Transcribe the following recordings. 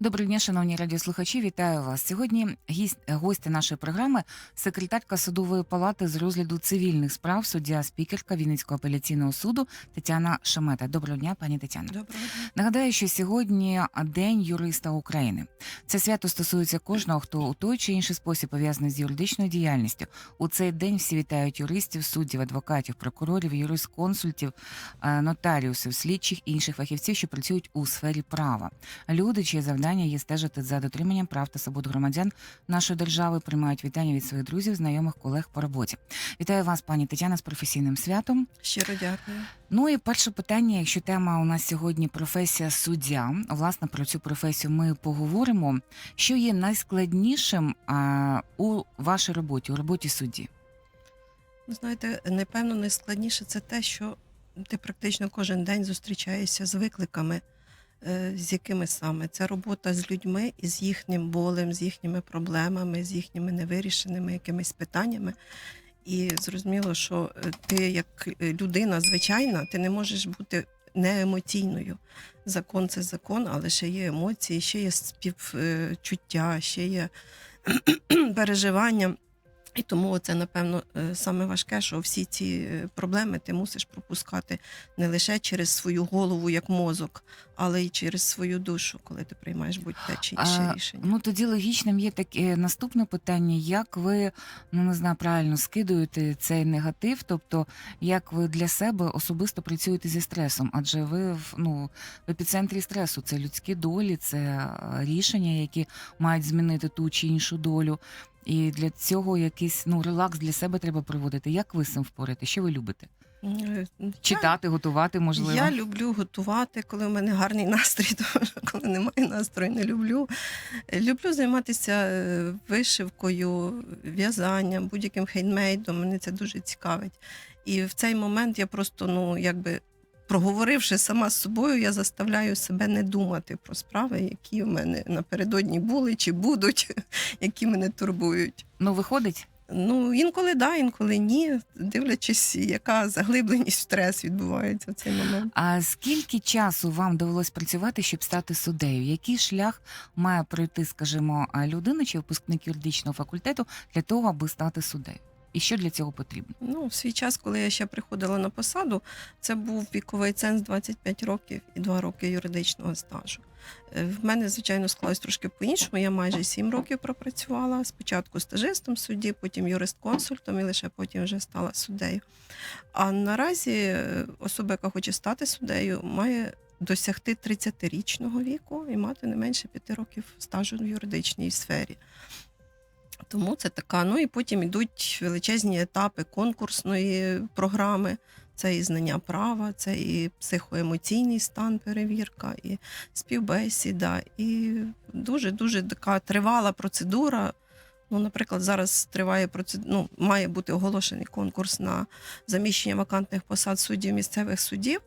Доброго дня, шановні радіослухачі. Вітаю вас. Сьогодні гість гостя нашої програми, секретарка судової палати з розгляду цивільних справ, суддя спікерка Вінницького апеляційного суду Тетяна Шамета. Доброго дня, пані Тетяна. Доброго дня. Нагадаю, що сьогодні День юриста України. Це свято стосується кожного, хто у той чи інший спосіб пов'язаний з юридичною діяльністю. У цей день всі вітають юристів, суддів, адвокатів, прокурорів, юрисконсультів, е, нотаріусів, слідчих і інших фахівців, що працюють у сфері права. Люди, чиє завдання є стежити за дотриманням прав та свобод громадян нашої держави, приймають вітання від своїх друзів, знайомих, колег по роботі. Вітаю вас, пані Тетяна, з професійним святом. Щиро дякую. Ну і перше питання, якщо тема у нас сьогодні професія суддя, власне про цю професію ми поговоримо. Що є найскладнішим а, у вашій роботі, у роботі судді? Ви знаєте, напевно, найскладніше це те, що ти практично кожен день зустрічаєшся з викликами, з якими саме це робота з людьми і з їхнім болем, з їхніми проблемами, з їхніми невирішеними якимись питаннями. І зрозуміло, що е, ти, як е, людина звичайна, ти не можеш бути неемоційною. Закон це закон, але ще є емоції, ще є співчуття, ще є переживання. І тому це, напевно, е, саме важке, що всі ці е, проблеми ти мусиш пропускати не лише через свою голову як мозок, але й через свою душу, коли ти приймаєш будь-те чи інше А, рішення. Ну тоді логічним є таке наступне питання: як ви ну не знаю, правильно скидуєте цей негатив? Тобто, як ви для себе особисто працюєте зі стресом? Адже ви в ну в епіцентрі стресу це людські долі, це е, рішення, які мають змінити ту чи іншу долю. І для цього якийсь ну релакс для себе треба проводити. Як ви з цим впорите? Що ви любите? Е, я- Читати, готувати, можливо. Я люблю готувати, коли в мене гарний настрій, тому що коли немає настрою, не люблю. Люблю займатися е, вишивкою, в'язанням, будь-яким хендмейдом. Мене це дуже цікавить. І в цей момент я просто, ну, якби. Проговоривши сама з собою, я заставляю себе не думати про справи, які в мене напередодні були чи будуть, які мене турбують. Ну виходить? Ну, інколи да, інколи ні, дивлячись, яка заглибленість стрес відбувається в цей момент. А скільки часу вам довелось працювати, щоб стати суддею? Який шлях має пройти, скажімо, людина чи випускник юридичного факультету для того, аби стати суддею? І що для цього потрібно? Ну, в свій час, коли я ще приходила на посаду, це був віковий ценз 25 років і 2 роки юридичного стажу. Е, В мене, звичайно, склалось трошки по-іншому. Я майже 7 років пропрацювала. Спочатку стажистом судді, потім юрист-консультом і лише потім вже стала суддею. А наразі е, особа, яка хоче стати суддею, має досягти 30-річного віку і мати не менше 5 років стажу в юридичній сфері. Тому це така. Ну і потім йдуть величезні етапи конкурсної програми. Це і знання права, це і психоемоційний стан, перевірка, і співбесіда, і дуже дуже така тривала процедура. Ну, наприклад, зараз триває процедура, ну, має бути оголошений конкурс на заміщення вакантних посад суддів місцевих судів.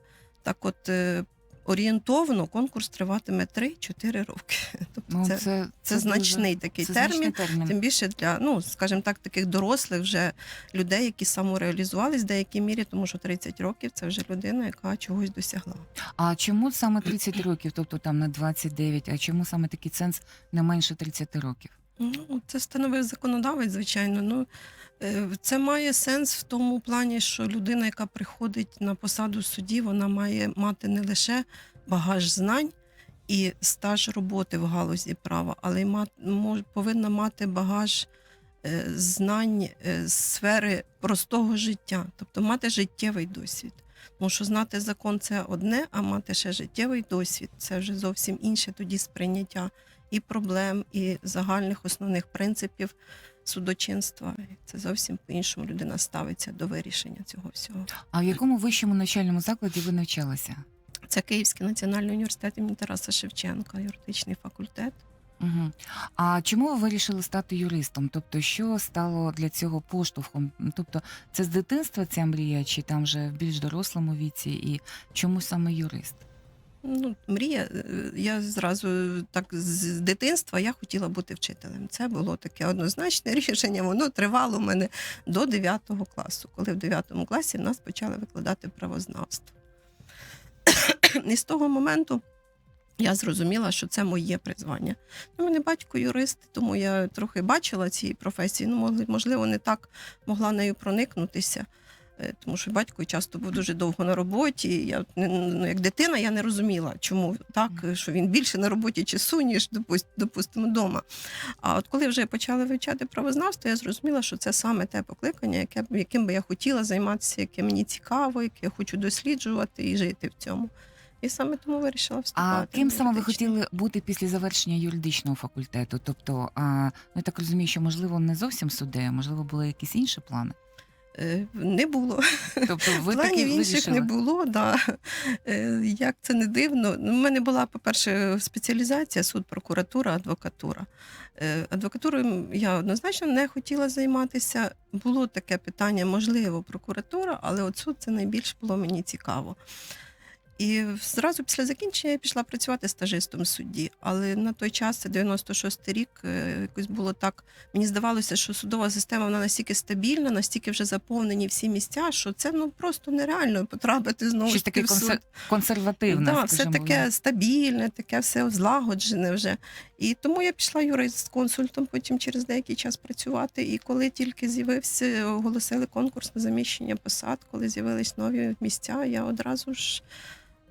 Так, от е, орієнтовно конкурс триватиме 3-4 роки. Тобто Ну це, це, це, дуже- значний такий це термін. термін. Тим більше для, ну скажімо так, таких дорослих вже людей, які самореалізувались в деякій мірі, тому що 30 років це вже людина, яка чогось досягла. А чому саме 30 років, тобто там не 29, а чому саме такий ценз не менше 30 років? Ну, це встановив законодавець, звичайно. Ну це має сенс в тому плані, що людина, яка приходить на посаду судді, вона має мати не лише багаж знань. І стаж роботи в галузі права, але й повинна мати багаж е, знань е, з сфери простого життя, тобто мати життєвий досвід. Тому що знати закон це одне, а мати ще життєвий досвід це вже зовсім інше тоді сприйняття і проблем, і загальних основних принципів судочинства. Це зовсім по-іншому людина ставиться до вирішення цього всього. А в якому вищому навчальному закладі ви навчалися? Це Київський національний університет імені Тараса Шевченка, юридичний факультет. Угу. А чому ви вирішили стати юристом? Тобто, що стало для цього поштовхом? Тобто, це з дитинства ця мрія, чи там вже в більш дорослому віці, і чому саме юрист? Ну, мрія. е, Я зразу так з дитинства я хотіла бути вчителем. Це було таке однозначне рішення. Воно тривало в мене до 9 класу, коли в 9 класі в нас почали викладати правознавство. І з того моменту Я зрозуміла, що це моє призвання. Ну, мене батько юрист, тому я трохи бачила ці професії. Ну, можливо, не так могла нею проникнутися, е, тому що батько часто був дуже довго на роботі. Я не- ну, як дитина я не розуміла, чому так, що він більше на роботі часу, ніж допуст- допустимо вдома. А от коли вже почали вивчати правознавство, я зрозуміла, що це саме те покликання, яке яким би я хотіла займатися, яке мені цікаво, яке я хочу досліджувати і жити в цьому. І саме тому вирішила вступати. А ким саме ви хотіли бути після завершення юридичного факультету? Тобто, а, ну, я так розумію, що можливо не зовсім суддею, можливо, були якісь інші плани. Е, Не було. Тобто, ви Планів інших вирішили. не було. Да. Е, Як це не дивно. Ну, У мене була, по-перше, спеціалізація суд, прокуратура, адвокатура. Е, Адвокатурою я однозначно не хотіла займатися. Було таке питання, можливо, прокуратура, але от суд це найбільш було мені цікаво. І зразу після закінчення я пішла працювати стажистом судді. Але на той час, це 96-й рік, е, якось було так. Мені здавалося, що судова система вона настільки стабільна, настільки вже заповнені всі місця, що це ну просто нереально потрапити знову Щось таки таке в суд. консер... консервативне, Да, все таке стабільне, таке все злагоджене вже. І тому я пішла юрист-консультом потім через деякий час працювати. І коли тільки з'явився, оголосили конкурс на заміщення посад, коли з'явились нові місця, я одразу ж.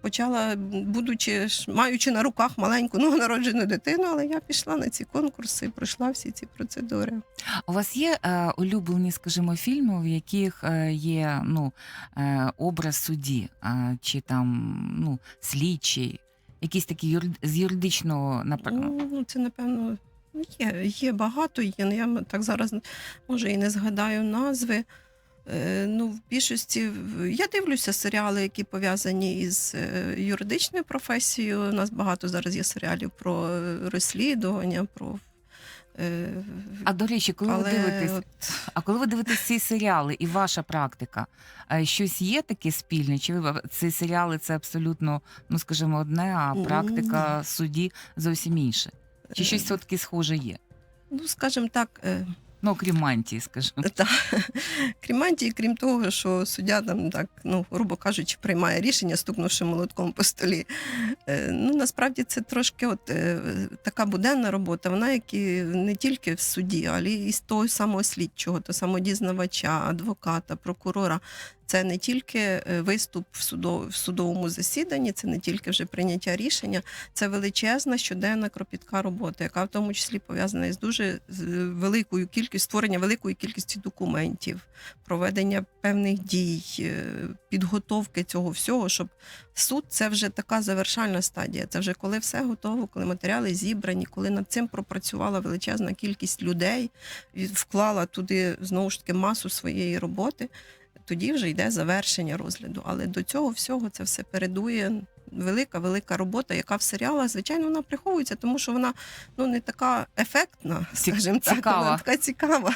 Почала, будучи маючи на руках маленьку новонароджену дитину, але я пішла на ці конкурси пройшла всі ці процедури. У вас є е, улюблені, скажімо, фільми, в яких е, є ну, е, образ судді, е, чи там ну, слідчий, якісь такі юр... з юридичного напрямку? Ну, це напевно є, є багато, є. Ну, я так зараз може і не згадаю назви. Е, Ну, в більшості я дивлюся серіали, які пов'язані із е, юридичною професією. У нас багато зараз є серіалів про е, розслідування, про. А до речі, коли ви дивитесь, от, а коли ви дивитесь ці серіали і ваша практика, щось є таке спільне? Чи ви ці серіали це абсолютно, ну скажімо, одне, а практика судді зовсім інше? Чи щось все таки схоже є? ну, скажімо так, Ну, крім мантії, скажімо. Так. крім мантії, крім того, що суддя там так, ну, грубо кажучи, приймає рішення, стукнувши молотком по столі. Е, ну, насправді це трошки от, е, така буденна робота, вона як і не тільки в суді, але і з того самого слідчого, того самого дізнавача, адвоката, прокурора. Це не тільки е, виступ в, судов, в судовому засіданні, це не тільки вже прийняття рішення, це величезна щоденна кропітка робота, яка в тому числі пов'язана із дуже великою кількістю створення великої кількості документів, проведення певних дій, е, підготовки цього всього, щоб суд це вже така завершальна стадія. Це вже коли все готово, коли матеріали зібрані, коли над цим пропрацювала величезна кількість людей, вклала туди знову ж таки масу своєї роботи. Тоді вже йде завершення розгляду. Але до цього всього це все передує велика, велика робота, яка в серіалах, звичайно, вона приховується, тому що вона ну не така ефектна, скажімо так, цікава. вона така цікава.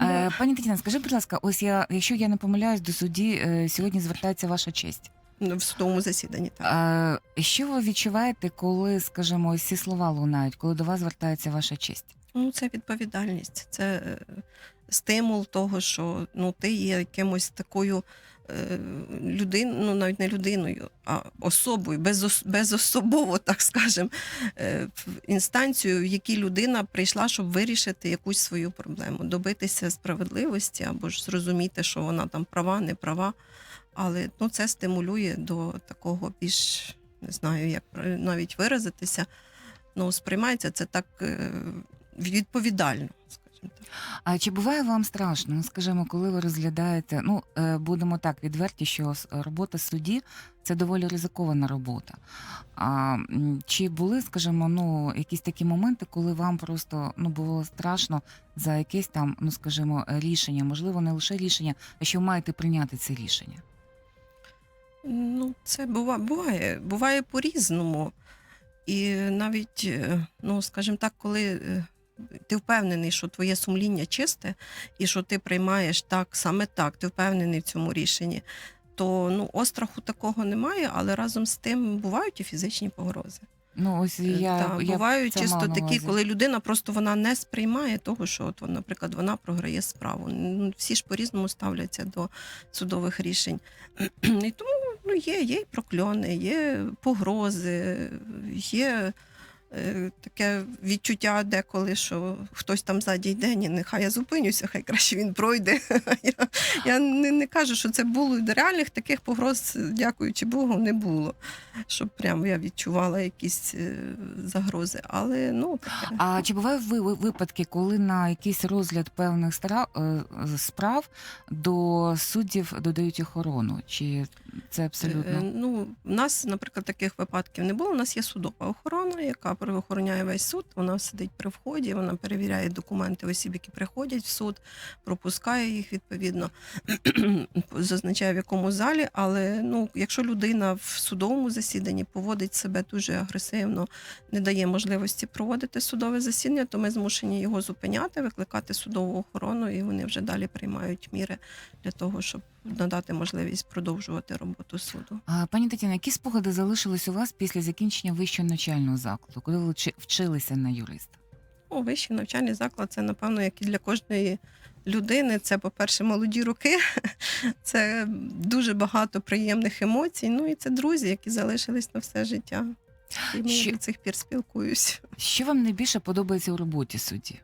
Е, Пані Тетяна, скажи, будь ласка, ось я, якщо я не помиляюсь, до судді е, сьогодні звертається ваша честь. Ну, в судовому засіданні так. Е, Що ви відчуваєте, коли, скажімо, ці слова лунають, коли до вас звертається ваша честь? Ну, це відповідальність, це стимул того, що ну, ти є якимось такою е, людиною, ну навіть не людиною, а особою, безос, безособово, так скажемо, е, в інстанцію, в якій людина прийшла, щоб вирішити якусь свою проблему, добитися справедливості або ж зрозуміти, що вона там права, не права. Але ну, це стимулює до такого більш не знаю, як навіть виразитися. Ну, сприймається це так е, відповідально. А чи буває вам страшно, ну, скажімо, коли ви розглядаєте, ну е, будемо так відверті, що робота судді це доволі ризикована робота. А чи були, скажімо, ну якісь такі моменти, коли вам просто ну було страшно за якесь там, ну скажімо, рішення, можливо, не лише рішення, а що маєте прийняти це рішення? Ну, це бува, буває, буває по-різному. І навіть, е, ну, скажімо так, коли е, ти впевнений, що твоє сумління чисте, і що ти приймаєш так, саме так, ти впевнений в цьому рішенні, то ну, остраху такого немає, але разом з тим бувають і фізичні погрози. Ну ось Е, я, та, я бувають чисто такі, коли людина просто вона не сприймає того, що от, наприклад, вона програє справу. Ну, Всі ж по-різному ставляться до судових рішень. І тому Ну, є, є і прокльони, є погрози, є таке відчуття деколи, що хтось там ззаді йде, ні, нехай я зупинюся, хай краще він пройде. Я, я не, не кажу, що це було. Реальних таких погроз, дякуючи Богу, не було. Щоб прямо я відчувала якісь е, загрози. Але ну таке. А чи бувають ви ви- випадки, коли на якийсь розгляд певних е, справ до суддів додають охорону? Чи це Е, абсолютно? Ну, в нас, наприклад, таких випадків не було. У нас є судова охорона, яка охороняє весь суд. Вона сидить при вході, вона перевіряє документи осіб, які приходять в суд, пропускає їх відповідно, зазначає в якому залі. Але ну, якщо людина в судовому засіданні поводить себе дуже агресивно, не дає можливості проводити судове засідання, то ми змушені його зупиняти, викликати судову охорону, і вони вже далі приймають міри для того, щоб надати можливість продовжувати роботу суду. А, Пані Тетяна, які спогади залишились у вас після закінчення вищого навчального закладу, коли ви вчилися на юриста? Ну, вищий навчальний заклад це, напевно, як і для кожної людини. Це, по-перше, молоді роки, це дуже багато приємних емоцій. Ну і це друзі, які залишились на все життя. І ми Що- до цих пір спілкуюсь. Що вам найбільше подобається у роботі судді?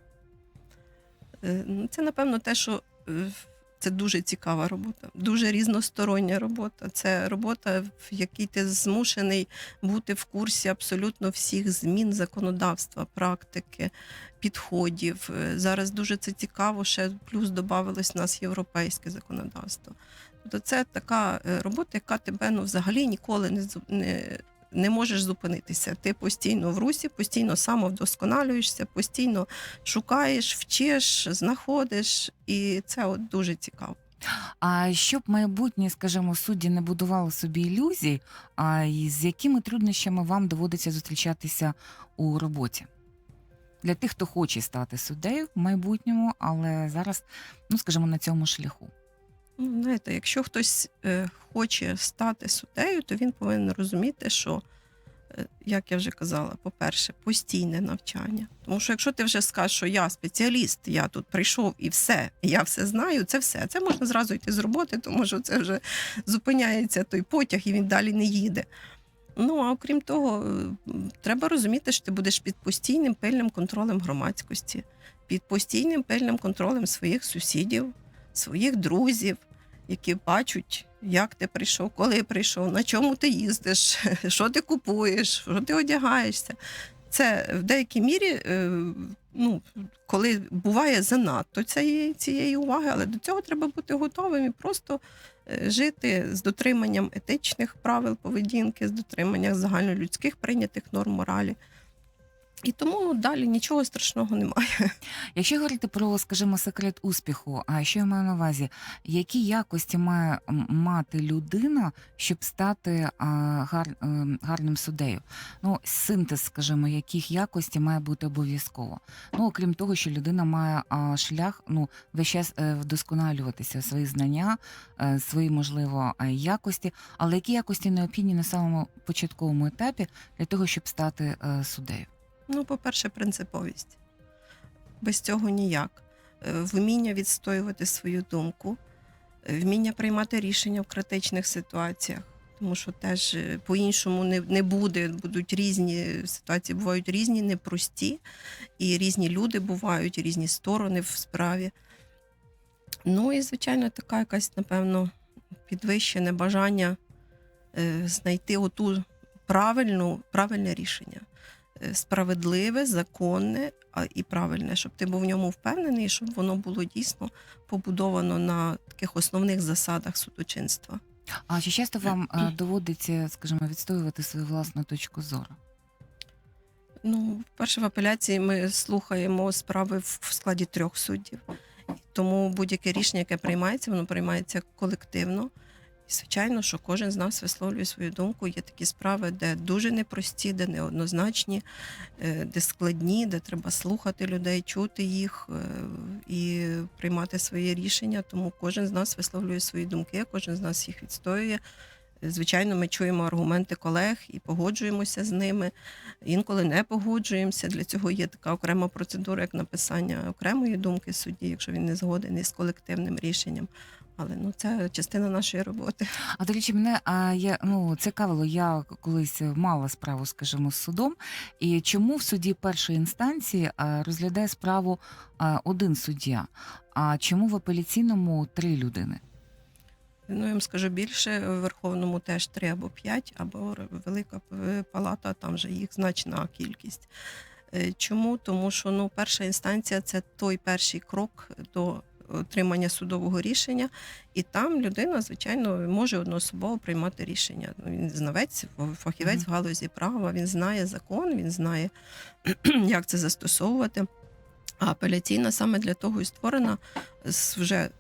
Е, ну, Це, напевно, те, що е, це дуже цікава робота, дуже різностороння робота. Це робота, в якій ти змушений бути в курсі абсолютно всіх змін законодавства, практики, підходів. Е, Зараз дуже це цікаво. Ще плюс додавалось в нас європейське законодавство. Тобто це така е, робота, яка тебе ну, взагалі ніколи не, не, не можеш зупинитися. Ти постійно в русі, постійно самовдосконалюєшся, постійно шукаєш, вчиш, знаходиш, і це от дуже цікаво. А щоб майбутнє, скажімо, судді не будували собі ілюзій, а з якими труднощами вам доводиться зустрічатися у роботі? Для тих, хто хоче стати суддею в майбутньому, але зараз, ну скажімо, на цьому шляху. Ну, знаєте, якщо хтось е, хоче стати суддею, то він повинен розуміти, що, е, як я вже казала, по-перше, постійне навчання. Тому що якщо ти вже скажеш, що я спеціаліст, я тут прийшов і все, я все знаю, це все. Це можна зразу йти з роботи, тому що це вже зупиняється той потяг і він далі не їде. Ну а окрім того, е, треба розуміти, що ти будеш під постійним пильним контролем громадськості, під постійним пильним контролем своїх сусідів, своїх друзів, які бачать, як ти прийшов, коли прийшов, на чому ти їздиш, що ти купуєш, що ти одягаєшся. Це в деякій мірі, е, ну, коли буває занадто цієї, цієї уваги, але до цього треба бути готовим і просто е, жити з дотриманням етичних правил поведінки, з дотриманням загальнолюдських прийнятих норм моралі. І тому далі нічого страшного немає. Якщо говорити про, скажімо, секрет успіху, а що я маю на увазі, які якості має мати людина, щоб стати а, гар, ем, гарним суддею? Ну, синтез, скажімо, яких якості має бути обов'язково. Ну, окрім того, що людина має а, шлях, ну, весь час е, вдосконалюватися, свої знання, е, свої, можливо, е, якості, але які якості необхідні на самому початковому етапі для того, щоб стати е, суддею? Ну, по-перше, принциповість. Без цього ніяк. Е, Вміння відстоювати свою думку, е, вміння приймати рішення в критичних ситуаціях, тому що теж е, по-іншому не, не буде. Будуть різні ситуації, бувають різні, непрості, і різні люди бувають, різні сторони в справі. Ну і, звичайно, така якась, напевно, підвищене бажання знайти оту правильну, правильне рішення справедливе, законне і правильне, щоб ти був в ньому впевнений, щоб воно було дійсно побудовано на таких основних засадах судочинства. А чи часто вам е, доводиться, скажімо, відстоювати свою власну точку зору? Ну, вперше в апеляції ми слухаємо справи в складі трьох суддів. Тому будь-яке рішення, яке приймається, воно приймається колективно. І, звичайно, що кожен з нас висловлює свою думку. Є такі справи, де дуже непрості, де неоднозначні, е, де складні, де треба слухати людей, чути їх е, і приймати своє рішення. Тому кожен з нас висловлює свої думки, кожен з нас їх відстоює. Звичайно, ми чуємо аргументи колег і погоджуємося з ними. Інколи не погоджуємося. Для цього є така окрема процедура, як написання окремої думки судді, якщо він не згоден із колективним рішенням. Але ну це частина нашої роботи. А до речі, мене а, я, ну, цікавило, я колись мала справу, скажімо, з судом. І чому в суді першої інстанції розглядає справу один суддя? А чому в апеляційному три людини? Ну, я вам скажу більше, в Верховному теж три або п'ять, або велика палата, там вже їх значна кількість. Е, Чому? Тому що ну, перша інстанція це той перший крок до отримання судового рішення, і там людина, звичайно, може одноособово приймати рішення. Ну, Він знавець, фахівець в галузі права, він знає закон, він знає, як це застосовувати. А апеляційна саме для того і створена вже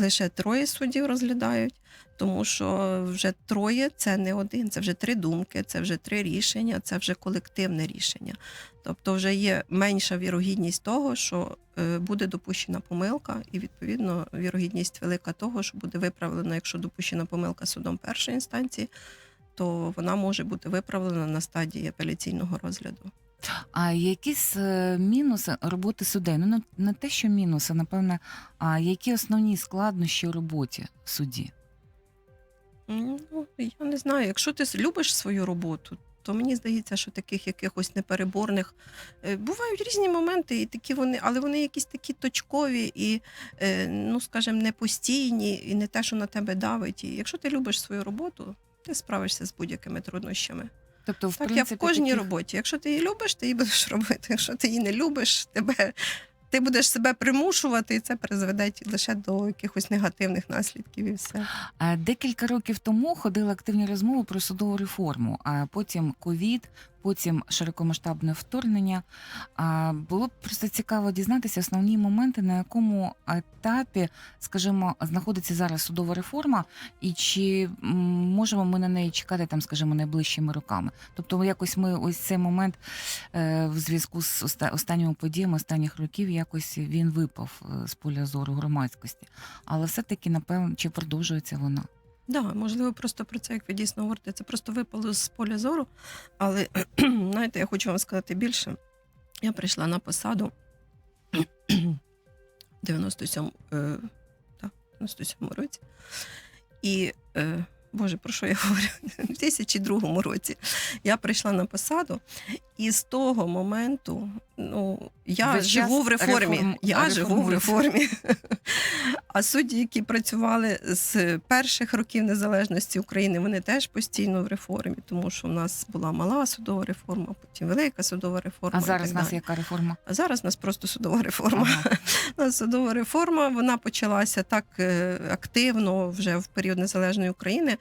лише троє суддів розглядають, тому що вже троє це не один, це вже три думки, це вже три рішення, це вже колективне рішення. Тобто вже є менша вірогідність того, що е, буде допущена помилка, і відповідно вірогідність велика того, що буде виправлена, якщо допущена помилка судом першої інстанції, то вона може бути виправлена на стадії апеляційного розгляду. А якісь е, мінуси роботи судей? Ну, не- те, що мінуси, напевне, а які основні складнощі у роботі судді? Ну, я не знаю. Якщо ти любиш свою роботу, то мені здається, що таких якихось непереборних е, бувають різні моменти, і такі вони, але вони якісь такі точкові і, е, ну скажімо, не постійні, і не те, що на тебе давить. І якщо ти любиш свою роботу, ти справишся з будь-якими труднощами. Тобто, в Так, принципі, я в кожній таких- роботі. Якщо ти її любиш, ти її будеш робити. Якщо ти її не любиш, тебе. Ти будеш себе примушувати, і це призведе лише до якихось негативних наслідків і все. Декілька років тому ходили активні розмови про судову реформу, а потім ковід, потім широкомасштабне вторгнення. Було б просто цікаво дізнатися основні моменти, на якому етапі, скажімо, знаходиться зараз судова реформа, і чи можемо ми на неї чекати там, скажімо, найближчими роками. Тобто, якось ми ось цей момент е, в зв'язку з оста- останніми подіями останніх років, якось він випав е, з поля зору громадськості. Але все-таки, напевно, чи продовжується вона? Да, можливо, просто про це, як ви дійсно говорите, це просто випало з поля зору. Але знаєте, я хочу вам сказати більше. Я прийшла на посаду 97, е, так, 97 році. І, е, Боже, про що я говорю? У 2002 році я прийшла на посаду, і з того моменту ну, я Весь живу в реформі. реформ- Я живу в реформі. А судді, які працювали з перших років незалежності України, вони теж постійно в реформі, тому що в нас була мала судова реформа, потім велика судова реформа. А зараз у нас далі. яка реформа? А зараз у нас просто судова реформа. Ага. У нас судова реформа вона почалася так е, активно вже в період незалежної України.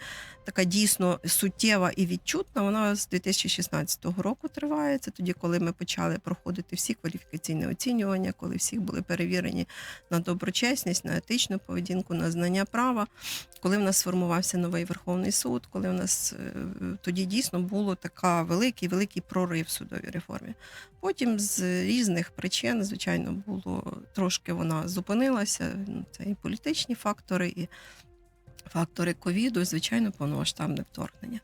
Така дійсно суттєва і відчутна. Вона з 2016 року триває. Це тоді, коли ми почали проходити всі кваліфікаційні оцінювання, коли всі були перевірені на доброчесність, на етичну поведінку, на знання права. Коли в нас сформувався новий Верховний суд, коли в нас е, тоді дійсно було така великий великий прорив в судовій реформі. Потім з різних причин, звичайно, було трошки вона зупинилася. Ну, Це і політичні фактори, і фактори ковіду, і, звичайно, повномасштабне вторгнення.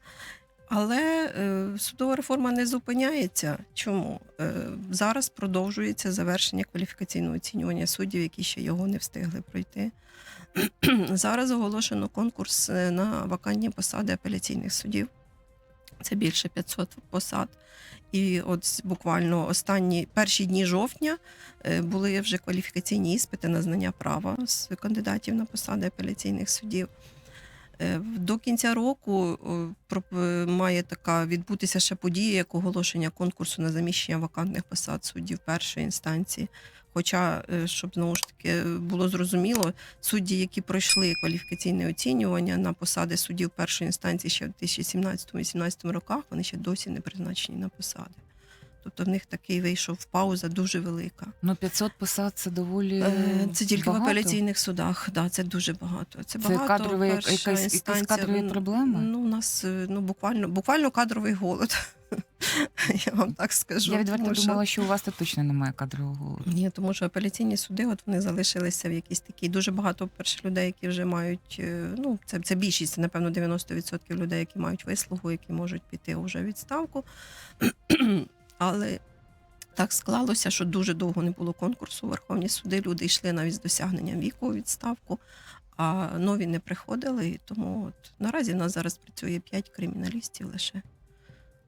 Але е, судова реформа не зупиняється. Чому? Е, зараз продовжується завершення кваліфікаційного оцінювання суддів, які ще його не встигли пройти. зараз оголошено конкурс е, на вакантні посади апеляційних суддів. Це більше 500 посад. І от буквально останні перші дні жовтня були вже кваліфікаційні іспити на знання права з кандидатів на посади апеляційних суддів. Е, До кінця року о, е, має така відбутися ще подія, як оголошення конкурсу на заміщення вакантних посад суддів першої інстанції. Хоча, е, щоб знову ж таки було зрозуміло, судді, які пройшли кваліфікаційне оцінювання на посади суддів першої інстанції ще в 2017-2018 роках, вони ще досі не призначені на посади. Тобто в них такий вийшов пауза дуже велика. Ну, 500 посад це доволі Е, Це тільки багато. в апеляційних судах. Да, це дуже багато. Це, Це багато. кадровий- перша якась- якась кадрові проблеми? Ну, у нас е, ну, буквально, буквально кадровий голод. Я вам так скажу. Я відверто тому що- думала, що у вас тут точно немає кадрового голоду. Ні, тому що апеляційні суди, от вони залишилися в якійсь такій. Дуже багато перше людей, які вже мають. е, Ну, це, це більшість, напевно 90% людей, які мають вислугу, які можуть піти вже відставку. Але так склалося, що дуже довго не було конкурсу. у Верховні суди люди йшли навіть з досягненням віку у відставку. а нові не приходили. Тому от наразі в нас зараз працює 5 криміналістів лише.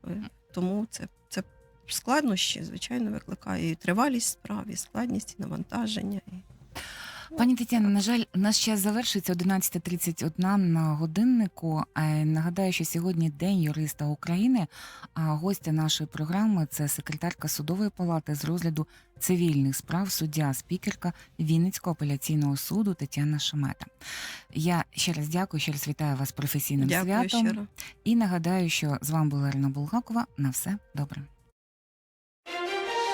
Е, Тому це, це складнощі, звичайно, викликає і тривалість справ, і складність, і навантаження. Пані Тетяно, на жаль, наш час завершується 11.31 на годиннику. Е, Нагадаю, що сьогодні День юриста України. А гостя нашої програми це секретарка судової палати з розгляду цивільних справ, суддя, спікерка Вінницького апеляційного суду Тетяна Шемета. Я ще раз дякую, ще раз вітаю вас професійним Дякую святом. щиро. І нагадаю, що з вами була Ірина Булгакова. На все добре.